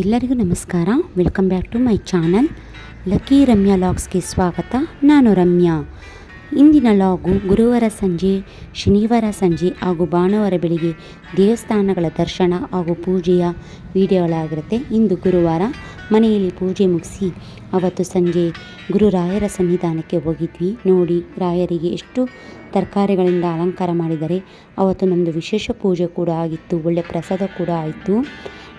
ಎಲ್ಲರಿಗೂ ನಮಸ್ಕಾರ. Welcome back to my channel lucky Ramya ಲಾಗ್ಸ್ಗೆ ಸ್ವಾಗತ. ನಾನು ರಮ್ಯಾ. ಇಂದಿನ ಲಾಗು ಗುರುವಾರ ಸಂಜೆ, ಶನಿವಾರ ಸಂಜೆ ಹಾಗೂ ಭಾನುವಾರ ಬೆಳಿಗ್ಗೆ ದೇವಸ್ಥಾನಗಳ ದರ್ಶನ ಹಾಗೂ ಪೂಜೆಯ ವಿಡಿಯೋಗಳಾಗಿರುತ್ತೆ. ಇಂದು ಗುರುವಾರ ಮನೆಯಲ್ಲಿ ಪೂಜೆ ಮುಗಿಸಿ ಅವತ್ತು ಸಂಜೆ ಗುರು ರಾಯರ ಸನ್ನಿಧಾನಕ್ಕೆ ಹೋಗಿದ್ವಿ. ನೋಡಿ, ರಾಯರಿಗೆ ಎಷ್ಟು ತರಕಾರಿಗಳಿಂದ ಅಲಂಕಾರ ಮಾಡಿದರೆ ಅವತ್ತು ನಮ್ಮದು ವಿಶೇಷ ಪೂಜೆ ಕೂಡ ಆಗಿತ್ತು ಒಳ್ಳೆಯ ಪ್ರಸಾದ ಕೂಡ ಆಯಿತು.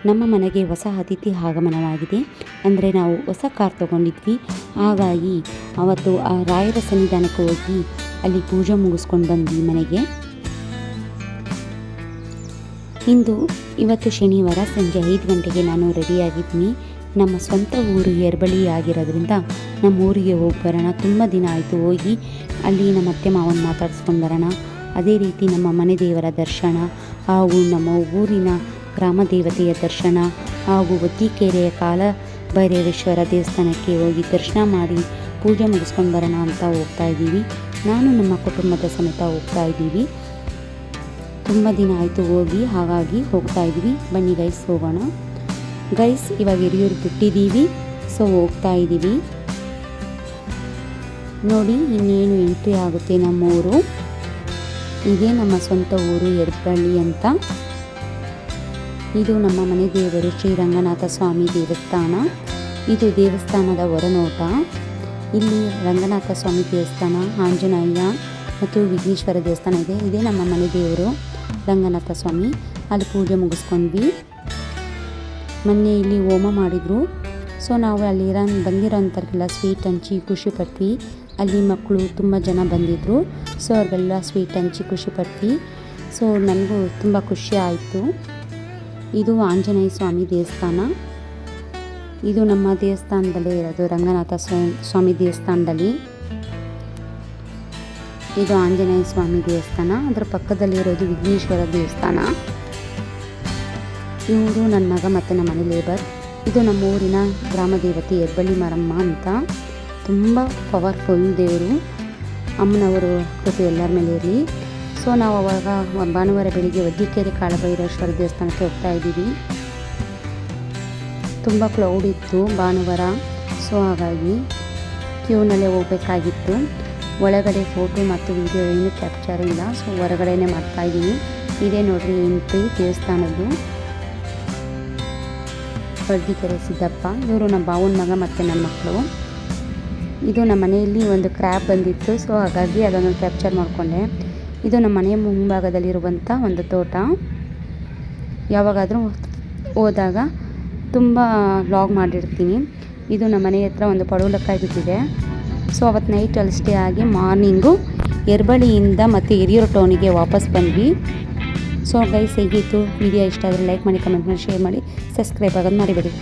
ನಮ್ಮ ಮನೆಗೆ ಹೊಸ ಅತಿಥಿ ಆಗಮನವಾಗಿದೆ. ಅಂದರೆ ನಾವು ಹೊಸ ಕಾರ್ ತಗೊಂಡಿದ್ವಿ. ಹಾಗಾಗಿ ಅವತ್ತು ಆ ರಾಯರ ಸನ್ನಿಧಾನಕ್ಕೆ ಹೋಗಿ ಅಲ್ಲಿ ಪೂಜೆ ಮುಗಿಸ್ಕೊಂಡು ಬಂದ್ವಿ ಮನೆಗೆ. ಇಂದು ಇವತ್ತು ಶನಿವಾರ ಸಂಜೆ ಐದು ಗಂಟೆಗೆ ನಾನು ರೆಡಿಯಾಗಿದ್ದೀನಿ. ನಮ್ಮ ಸ್ವಂತ ಊರು ಎರಬಳಿ ಆಗಿರೋದ್ರಿಂದ ನಮ್ಮ ಊರಿಗೆ ಹೋಗಿ ಬರೋಣ. ತುಂಬ ದಿನ ಆಯಿತು ಹೋಗಿ ಅಲ್ಲಿ ನಮ್ಮ ಅತ್ತೆ ಮಾವನ ಮಾತಾಡಿಸ್ಕೊಂಡು ಬರೋಣ. ಅದೇ ರೀತಿ ನಮ್ಮ ಮನೆ ದೇವರ ದರ್ಶನ. ಹಾಗೂ ನಮ್ಮ ಊರಿನ ಗ್ರಾಮ ದೇವತೆಯ ದರ್ಶನ ಹಾಗೂ ಒತ್ತಿಕೆರೆಯ ಕಾಲ ಭೈರವೇಶ್ವರ ದೇವಸ್ಥಾನಕ್ಕೆ ಹೋಗಿ ದರ್ಶನ ಮಾಡಿ ಪೂಜೆ ಮುಗಿಸ್ಕೊಂಡು ಬರೋಣ ಅಂತ ಹೋಗ್ತಾ ಇದ್ದೀವಿ. ನಾನು ನಮ್ಮ ಕುಟುಂಬದ ಸಮೇತ ಹೋಗ್ತಾ ಇದ್ದೀವಿ. ತುಂಬ ದಿನ ಆಯಿತು ಹೋಗಿ, ಹಾಗಾಗಿ ಹೋಗ್ತಾ ಇದ್ದೀವಿ. ಬನ್ನಿ ಗೈಸ್ ಹೋಗೋಣ. ಗೈಸ್ ಇವಾಗ ಹಿರಿಯೂರು ಬಿಟ್ಟಿದ್ದೀವಿ ಸೊ ಹೋಗ್ತಾ ಇದ್ದೀವಿ. ನೋಡಿ, ಇನ್ನೇನು ಎಂಟ್ರಿ ಆಗುತ್ತೆ ನಮ್ಮ ಊರು ಇದೇ ನಮ್ಮ ಸ್ವಂತ ಊರು ಎರ್ಬಳ್ಳಿ ಅಂತ. ಇದು ನಮ್ಮ ಮನೆ ದೇವರು ಶ್ರೀ ರಂಗನಾಥ ಸ್ವಾಮಿ ದೇವಸ್ಥಾನ. ಇದು ದೇವಸ್ಥಾನದ ಹೊರನೋಟ. ಇಲ್ಲಿ ರಂಗನಾಥ ಸ್ವಾಮಿ ದೇವಸ್ಥಾನ, ಆಂಜನೇಯ ಮತ್ತು ವಿಘ್ನೇಶ್ವರ ದೇವಸ್ಥಾನ ಇದೆ. ಇದೇ ನಮ್ಮ ಮನೆ ದೇವರು ರಂಗನಾಥ ಸ್ವಾಮಿ. ಅಲ್ಲಿ ಪೂಜೆ ಮುಗಿಸ್ಕೊಂಡ್ವಿ. ಮೊನ್ನೆ ಇಲ್ಲಿ ಹೋಮ ಮಾಡಿದರು. ಸೊ ನಾವು ಅಲ್ಲಿ ಇರೋ ಬಂದಿರೋಂಥವ್ರಿಗೆಲ್ಲ ಸ್ವೀಟ್ ಹಂಚಿ ಖುಷಿ ಪಟ್ವಿ. ಅಲ್ಲಿ ಮಕ್ಕಳು ತುಂಬ ಜನ ಬಂದಿದ್ದರು ಸೊ ಅವ್ರಿಗೆಲ್ಲ ಸ್ವೀಟ್ ಹಂಚಿ ಖುಷಿ ಪಟ್ವಿ. ಸೊ ನನಗೂ ತುಂಬ ಖುಷಿ ಆಯಿತು. ಇದು ಆಂಜನೇಯ ಸ್ವಾಮಿ ದೇವಸ್ಥಾನ. ಇದು ನಮ್ಮ ದೇವಸ್ಥಾನದಲ್ಲೇ ಇರೋದು, ರಂಗನಾಥ ಸ್ವಾಮಿ ದೇವಸ್ಥಾನದಲ್ಲಿ. ಇದು ಆಂಜನೇಯ ಸ್ವಾಮಿ ದೇವಸ್ಥಾನ. ಅದರ ಪಕ್ಕದಲ್ಲಿರೋದು ವಿಘ್ನೇಶ್ವರ ದೇವಸ್ಥಾನ. ಇವರು ನನ್ನ ಮಗ ಮತ್ತು ನಮ್ಮ ಮನೆ ಲೇಬರ್. ಇದು ನಮ್ಮ ಊರಿನ ಗ್ರಾಮ ದೇವತೆ ಹೆಬ್ಬಳ್ಳಿ ಮಾರಮ್ಮ ಅಂತ. ತುಂಬ ಪವರ್ಫುಲ್ ದೇವರು. ಅಮ್ಮನವರು ಕೃಪೆ ಎಲ್ಲರ ಮೇಲೆ ಇರಲಿ. ಸೊ ನಾವು ಅವಾಗ ಭಾನುವಾರ ಬೆಳಿಗ್ಗೆ ವೈದ್ಯಕೇರಿ ಕಾಳಭೈರೇಶ್ವರ ದೇವಸ್ಥಾನಕ್ಕೆ ಹೋಗ್ತಾ ಇದ್ದೀವಿ. ತುಂಬ ಕ್ಲೌಡ್ ಇತ್ತು ಭಾನುವಾರ, ಸೊ ಹಾಗಾಗಿ ಕ್ಯೂನಲ್ಲೇ ಹೋಗಬೇಕಾಗಿತ್ತು. ಒಳಗಡೆ ಫೋಟೋ ಮತ್ತು ವಿಡಿಯೋ ಏನು ಕ್ಯಾಪ್ಚರ್ ಇಲ್ಲ, ಸೊ ಹೊರಗಡೆನೇ ಮಾಡ್ತಾಯಿದ್ದೀನಿ ಇದೇ ನೋಡ್ರಿ ಎಂಟ್ರಿ ದೇವಸ್ಥಾನದ್ದು. ಹೊಡ್ದಿಕೆರೆ ಸಿದ್ದಪ್ಪ, ಇವರು ನಮ್ಮ ಬಾವನ ಮಗ ಮತ್ತು ನನ್ನ ಮಕ್ಕಳು. ಇದು ನಮ್ಮ ಮನೆಯಲ್ಲಿ ಒಂದು ಕ್ರ್ಯಾಬ್ ಬಂದಿತ್ತು, ಸೊ ಹಾಗಾಗಿ ಅದನ್ನು ಕ್ಯಾಪ್ಚರ್ ಮಾಡಿಕೊಂಡೆ. ಇದು ನಮ್ಮ ಮನೆಯ ಮುಂಭಾಗದಲ್ಲಿರುವಂಥ ಒಂದು ತೋಟ. ಯಾವಾಗಾದರೂ ಹೋದಾಗ ತುಂಬ ಲಾಗ್ ಮಾಡಿರ್ತೀನಿ. ಇದು ನಮ್ಮ ಮನೆ ಹತ್ರ ಒಂದು ಪಡವಲಕ್ಕಾಯಿ ಬಿಟ್ಟಿದೆ ಸೊ ಅವತ್ತು ನೈಟ್ ಅಲ್ಲಿ ಸ್ಟೇ ಆಗಿ ಮಾರ್ನಿಂಗು ಎರ್ಬಳಿಯಿಂದ ಮತ್ತು ಹಿರಿಯೂರು ಟೌನಿಗೆ ವಾಪಸ್ ಬಂದ್ವಿ. ಸೊ ಗೈಸ್ ಹೇಗಿತ್ತು? ವಿಡಿಯೋ ಇಷ್ಟ ಆದರೆ ಲೈಕ್ ಮಾಡಿ ಕಮೆಂಟ್ ಮಾಡಿ ಶೇರ್ ಮಾಡಿ ಸಬ್ಸ್ಕ್ರೈಬ್ ಆಗೋದು ಮರಿಬೇಡಿ.